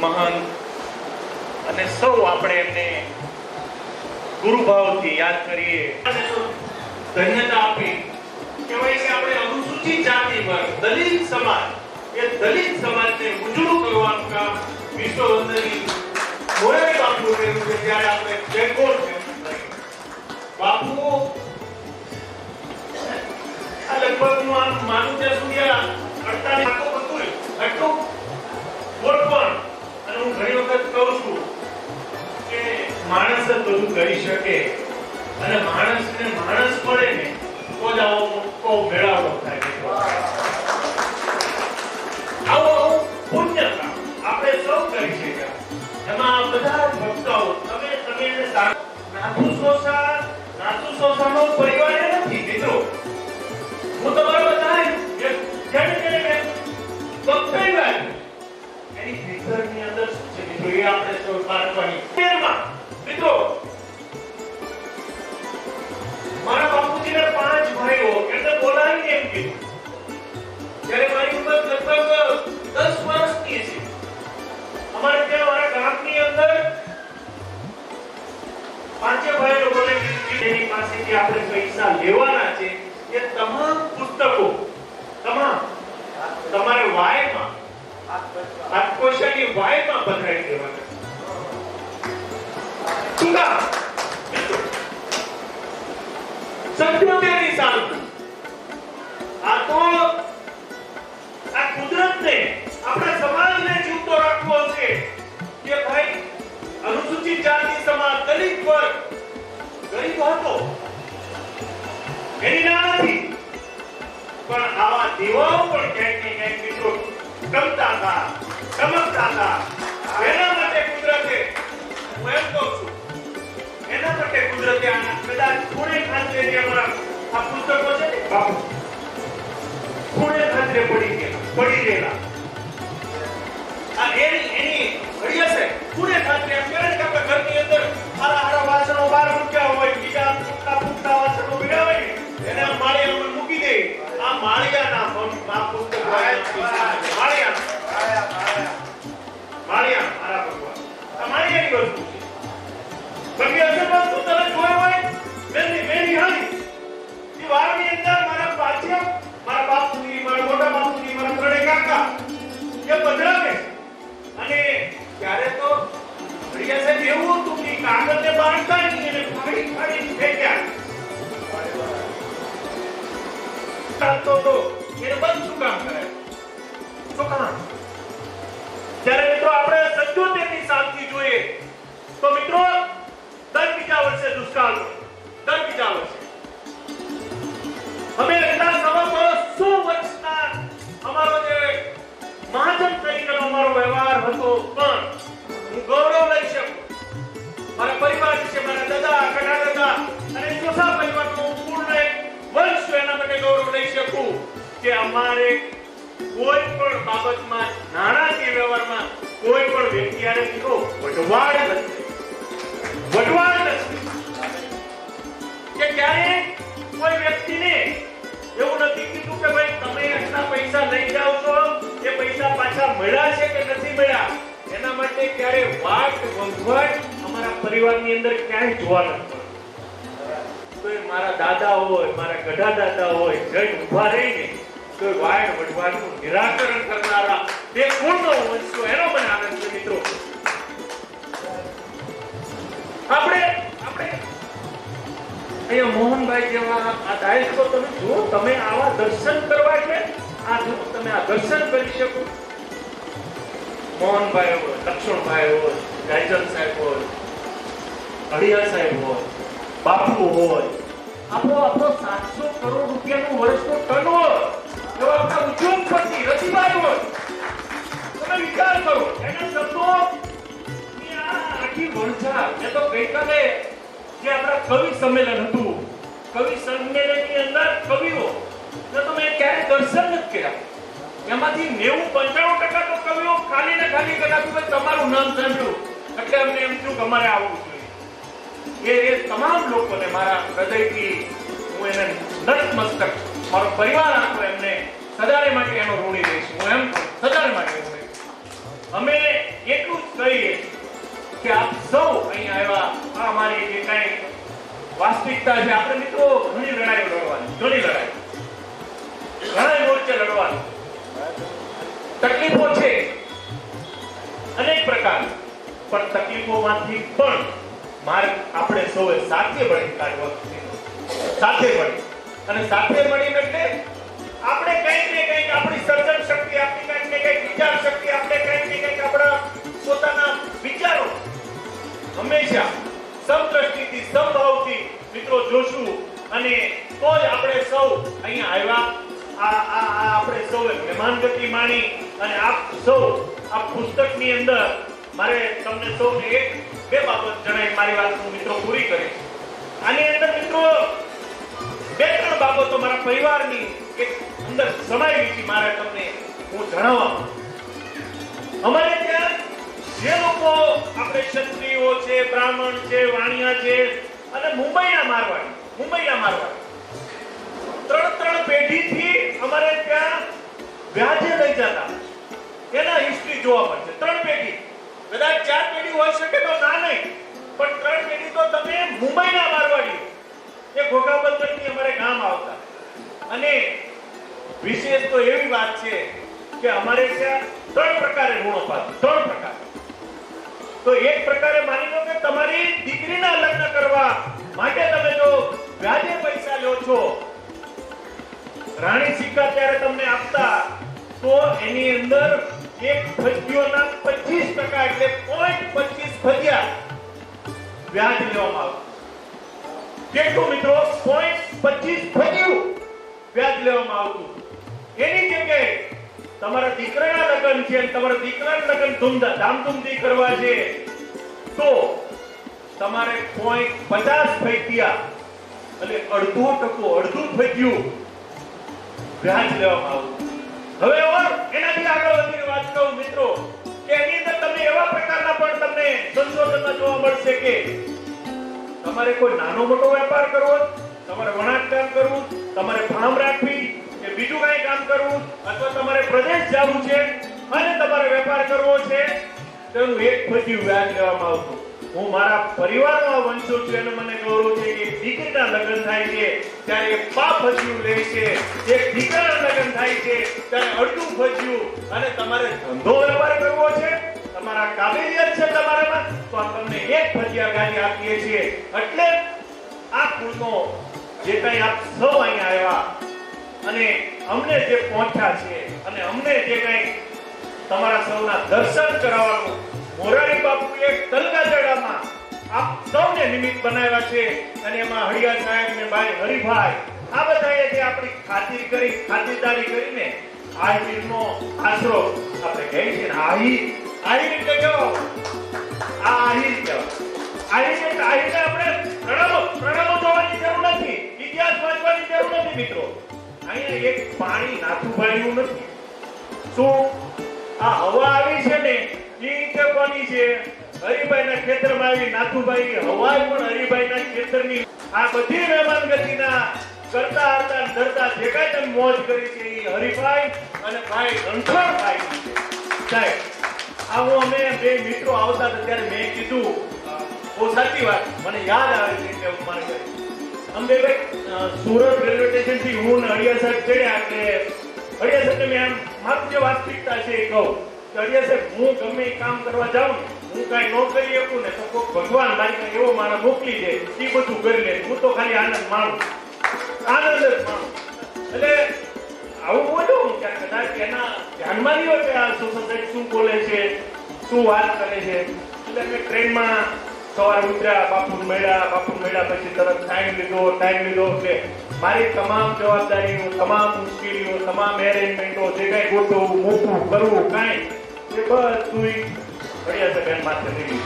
મહાન અને સૌ આપણે એમને ગુરુભાવથી યાદ કરીએ. ધન્યતા આપી. કહેવાય કે આપણે અનુસૂચિત જાતિ વર્ગ દલિત સમાજ, એ દલિત સમાજને ઉજળું કરવાનું કામ વિશ્વવંદની મોરારી બાપુ કર્યું છે ત્યારે આપણે બેંગોળ બાપુ, આ લગભગ હું માનું ત્યાં સુધી અડતાલીસ ઘણી વખત કહું છું કે માણસ જ બધું કરી શકે અને માણસને માણસ મળે ને તો જ આવો મોટો મેળાવડો થાય આવો પુણ્ય કામ આપણે સૌ કરી શક્યા. એમાં બધા ભક્તો તમે તમે એને નાથુ સોસા નાથુ સોસાનો પરિવાર નથી, મિત્રો. હું તમારો છે તમારે વાયમાં આત્મકોશાની વાયમાં પધરાવી દેવાના શું કામ? સત્યોતેરની સાલ. ગમતા હતા કુદરતે કદાચ જે અમારા આ પુસ્તકો છે ને, બાપુ પડી ગયા, પડી ગયેલા. આ એની એની છે, ખૂણે ખાંચરે એમ 12 અંદર મારા પાછળ મારા બાપુજી, મારા મોટા બાપુજી, મારા ત્રણે કાકા, એ બદલાવે. અને ત્યારે તો પ્રિયા સાહેબ એવું હતું કે કાગળને બાંધતા નહીં અને ફાડી ફાડી ફેંક્યા ચાલતો તો એને બંધ શું કામ કરે શું કામ? જ્યારે મિત્રો આપણે સત્યોતેરની સાલથી જોઈએ, તો મિત્રો, દર બીજા વર્ષે દુષ્કાળ હતો એના માટે ગૌરવ લઈ શકું કે અમારે કોઈ પણ બાબતમાં નાણાકીય વ્યવહારમાં કોઈ પણ વ્યક્તિ આને વઢવાડ નથી. વઢવાડ નથી. કે ક્યારે એના ક્યારે વાટ વંગવટ અમારા પરિવારની અંદર ક્યાંય જોવા નથી મારા દાદા હોય, મારા ગઢા દાદા હોય, જઈને ઊભા રહીને તો એ વાડ નિરાકરણ કરનારા તે કોણનો વંશ એનો મને આનંદ છે, મિત્રો. આપણે આપણે અહીંયા મોહનભાઈ જેવા આ દાયકો તમે જુઓ, તમે આવા દર્શન કરવા છે, આ તમે આ દર્શન કરી શકો. મોહનભાઈ હોય લક્ષ્મણભાઈ હોય ગાયજન સાહેબ હોય અડિયા સાહેબ હોય, બાપુ હોય. આપણો આપણો સાતસો કરોડ રૂપિયાનું વર્ષનો ટર્નઓવર તો આપણા ઉદ્યોગપતિ રતિભાઈ હોય. તમે વિચાર કરો, એના શબ્દો આખી વર્ષા મેં તો ગઈકાલે જે આપણા કવિ સંમેલન હતું, કવિ સંમેલનની અંદર કવિઓ તો તમે ક્યારે દર્શન નથી કર્યા. એમાંથી નેવું પંચાણું ટકા તો કવિઓ ખાલી ને ખાલી કદાચ તમારું નામ સાંભળ્યું એટલે અમને એમ થયું કે અમારે આવવું જોઈએ. એ તમામ લોકોને મારા હૃદયથી હું એને નતમસ્તક, મારો પરિવાર આખો એમને સદાય માટે એનો ઋણી તકલીફોમાંથી પણ માર્ગ આપણે સૌએ સાથે મળી કાઢવો સાથે મળી અને સાથે મળીને એટલે આપણે કંઈક ને કંઈક આપણી સર્જન શક્તિ આપણી કંઈક ને કંઈક વિચાર શક્તિ આપણે કંઈક ને કંઈક આપણા પોતાના વિચારો. હંમેશા સમદ્રષ્ટિથી, સમભાવથી મિત્રો જોશું અને તો જ આપણે સૌ અહીંયા આવ્યા. આ આ આપણે સૌએ મહેમાનગતિ માણી અને આપ સૌ આ પુસ્તકની અંદર મારે તમને સૌને એક બે બાબત જણાવી મારી વાત હું મિત્રો પૂરી કરીશ આની અંદર મિત્રો, બે ત્રણ બાબતો મારા પરિવારની એક અંદર સમાયેલી છે મારે તમને હું જણાવવા અમારે ત્યાં જે લોકો આપણે ક્ષત્રિયો છે, બ્રાહ્મણ છે, વાણિયા છે અને મુંબઈના મારવાડી મુંબઈના મારવાડી. ત્રણ ત્રણ પેઢીથી અમારે ત્યાં વ્યાજે લઈ જતા. એના હિસ્ટ્રી જોવા મળશે. ત્રણ પેઢી. કદાચ ચાર પેઢી હોઈ શકે તો ના નહીં. પણ ત્રણ પેઢી તો તમે મુંબઈના મારવાડી. એ ઘોઘાબંદરની અમારે ગામ આવતા. અને વિશેષ તો એવી વાત છે કે અમારે ત્યાં ત્રણ પ્રકારે ઋણ અપાતું ત્રણ પ્રકાર. તો એક પ્રકારે માની લો કે તમારી દીકરીના લગ્ન કરવા માટે તમે જો વ્યાજે પૈસા લો છો, રાણી સિક્કા ત્યારે તમને આપતા, તો એની અંદર એક ફજ્યોના 25% એટલે 0.25 ફજ્યા વ્યાજ લેવામાં આવતું કેટલું મિત્રો? 0.25 ફજ્યું વ્યાજ લેવામાં આવતું. એની જગ્યાએ તમારા દીકરાના લગ્ન છે તમારા દીકરાના લગ્ન ધૂમધામ ધામધૂમથી કરવા છે. તો તમારે પોઈન્ટ પચાસ ફેંક્યા એટલે અડધો ટકો, અડધું ફેંક્યું વ્યાજ લેવામાં આવતું. હવે એનાથી આગળ વાત કહું મિત્રો, કે એની અંદર તમને એવા પ્રકારના પણ તમને સંશોધનમાં જોવા મળશે કે તમારે કોઈ નાનો મોટો વેપાર કરવો તમારે વણાટ કામ કરવું, તમારે ફાર્મ રાખવી, કે બીજું કઈ કામ કરવું, અથવા તમારે પ્રદેશ જવું છે અને તમારે વેપાર કરવો છે, તેનું એક પછી વ્યાજ લેવામાં આવતું. હું મારા પરિવારમાં વંશો છું, એને મને ગૌરવ છે કે દીકરીના લગ્ન થાય છે, ત્યારે એક પા ફજ્યું લે છે, એક દીકરાના લગ્ન થાય છે, ત્યારે અડધું ફજ્યું અને તમારે ધંધો વેપાર કરવો છે? તમારા કાબેલિયત છે તમારામાં? તો આ તમને એક ફજિયા ગાડી આપીએ છીએ. એટલે આ કુલનો જે કંઈ આપ સૌ અહીંયા આવ્યા, અને અમને જે પહોંચ્યા છે, અને અમને જે કંઈ તમારા સૌના દર્શન કરાવવાનું, મોરારી બાપુએ તલગાજડામાં આપ સૌને નિમિત્ત બનાવ્યા છે અને એમાં હળિયા સાહેબ ને ભાઈ હરિભાઈ, આ બધાએ જે આપણી ખાતરી કરી, ખાતરદારી કરીને આહિરનો આશરો આપણે કહે છે ને આહિર આહિર એટલે કેવો આ આહિર કહેવાય. આહિર એટલે આહિરને આપણે પ્રણવો પ્રણવો જોવાની જરૂર નથી, ઇતિહાસ વાંચવાની જરૂર નથી મિત્રો. અહીંયા એક પાણી નાથુભાઈનું નથી. શું? આ હવા આવી છે ને એ કે છે. હરિભાઈના ખેતરમાં આવી નાથુભાઈ હવાય પણ હરિભાઈના ખેતરની આ બધી મહેમાન ગતિના કરતા હતા ધરતા જે કાંઈ તમે મોજ કરી છે એ હરિભાઈ અને ભાઈ રણછોડભાઈ સાહેબ, આવો અમે બે મિત્રો આવતા હતા ત્યારે મેં કીધું બહુ સાચી વાત, મને યાદ આવે છે એટલે હું મારે બે સુરત રેલવે સ્ટેશનથી હું ને હરિયા સાહેબ ચડ્યા એટલે હરિયા સાહેબને મેં આમ માત્ર વાસ્તવિકતા છે એ કહું. હરિયા હું ગમે કામ કરવા જાઉં હું કાંઈ ન કરી શકું ને, તો કોઈ ભગવાન મારી એવો મારા મોકલી દે. એ બધું કરી લે. હું તો ખાલી આનંદ માણું. આનંદ જ માણું. એટલે આવું બોલું કે કદાચ એના ધ્યાનમાં નહીં હોય કે આ સોસાયટી શું બોલે છે, શું વાત કરે છે. એટલે મેં ટ્રેનમાં સવારે ઉતર્યા, બાપુ મળ્યા બાપુ મળ્યા પછી તરત ટાઈમ લીધો ટાઈમ લીધો એટલે મારી તમામ જવાબદારીઓ, તમામ મુશ્કેલીઓ, તમામ એરેન્જમેન્ટો જે કાંઈ ગોઠવવું મૂકવું, કરવું, કાંઈ એ બધું ઘડિયા સગન માથે લઈ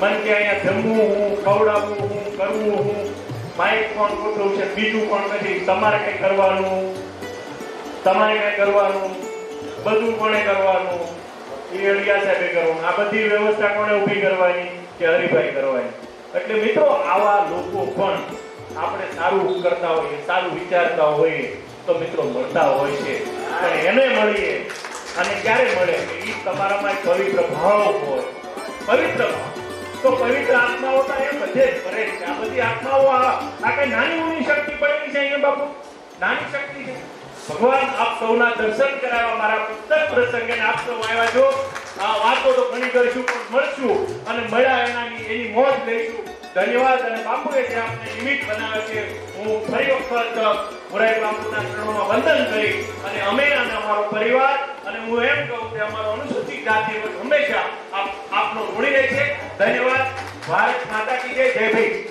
મને કે અહીંયા જમવું હું, ખવડાવવું હું, કરવું હું, માઇક કોણ ગોઠવું છે, બીજું કોણ નથી, તમારે કંઈ કરવાનું, તમારે કઈ કરવાનું, બધું કોણે કરવાનું, એ અડિયા સાહેબે કરવું આ બધી વ્યવસ્થા કોણે ઊભી કરવાની કે હરિભાઈ કરવાની? એટલે મિત્રો, આવા લોકો પણ આપણે સારું કરતા હોઈએ, સારું વિચારતા હોઈએ, તો મિત્રો મળતા હોય છે. પણ એને મળીએ અને ક્યારે મળે એ તમારામાં પવિત્ર ભાવ હોય. પવિત્ર તો પવિત્ર આત્માઓ તો એ બધે જ ફરે છે. આ બધી આત્માઓ આ કઈ નાની મોટી શક્તિ પડેલી છે અહીંયા બાપુ? નાની શક્તિ છે. ભગવાન આપ સૌના દર્શન કરાવવા મારા પુસ્તક પ્રસંગે આપ સૌ આવ્યા છો. આ વાતો તો ઘણી કરીશું, પણ મળશું અને મળ્યા એનાની એની મોજ લઈશું. ધન્યવાદ અને બાપુએ જે આપને નિમિત્ત બનાવ્યો છે, હું ફરી વખત મુરાઈ બાપુના ચરણોમાં વંદન કરી અને અમે અને અમારો પરિવાર અને હું એમ કહું કે અમારો અનુસૂચિત જાતિ હંમેશા આપનો ઋણી રહે છે. ધન્યવાદ. ભારત માતા કી જય. જય ભાઈ